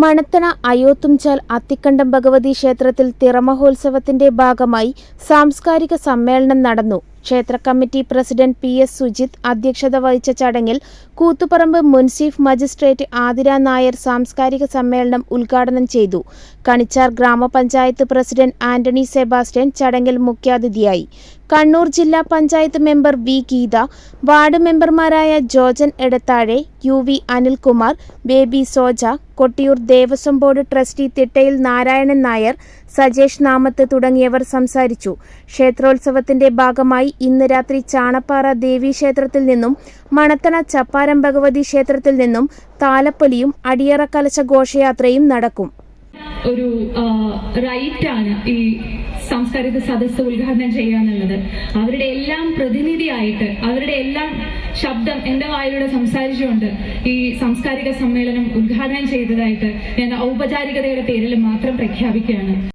മണത്തണ അയോത്തുംചാൽ അത്തിക്കണ്ടം ഭഗവതി ക്ഷേത്രത്തിൽ തിറമഹോത്സവത്തിന്റെ ഭാഗമായി സാംസ്കാരിക സമ്മേളനം നടന്നു. ക്ഷേത്ര committee president P S Sujith അധ്യക്ഷത വഹിച്ച ചടങ്ങിൽ കൂത്തുപറമ്പ് മുൻസീഫ് മജിസ്ട്രേറ്റ് ആതിര നായർ സാംസ്കാരിക സമ്മേളനം ഉദ്ഘാടനം ചെയ്തു. കണിച്ചാർ ഗ്രാമപഞ്ചായത്ത് പ്രസിഡന്റ് ആന്റണി സെബാസ്റ്റ്യൻ ചടങ്ങിൽ മുഖ്യാതിഥിയായി. കണ്ണൂർ ജില്ലാ panchayat member V Geetha ward മെമ്പർമാരായ Jojan Edathazhe U V Anilkumar Baby Soja Kottiyoor Devaswom board trustee Thittayil Narayanan Nair Sajesh Namath തുടങ്ങിയവർ സംസാരിച്ചു. ക്ഷേത്രോത്സവത്തിന്റെ ഭാഗമായി ഇന്ന് രാത്രി ചാണപ്പാറ ദേവീക്ഷേത്രത്തിൽ നിന്നും മണത്തണ ചപ്പാരം ഭഗവതി ക്ഷേത്രത്തിൽ നിന്നും താലപ്പൊലിയും അടിയറ കലശ ഘോഷയാത്രയും നടക്കും. ഒരു റൈറ്റ് ആണ് ഈ സാംസ്കാരിക സദസ്സ് ഉദ്ഘാടനം ചെയ്യാന്നുള്ളത് അവരുടെ എല്ലാം പ്രതിനിധിയായിട്ട് അവരുടെ എല്ലാം ശബ്ദം എന്റെ വായിലൂടെ സംസാരിച്ചുകൊണ്ട് ഈ സാംസ്കാരിക സമ്മേളനം ഉദ്ഘാടനം ചെയ്തതായിട്ട് ഞാൻ ഔപചാരികതയുടെ പേരിൽ മാത്രം പ്രഖ്യാപിക്കുകയാണ്.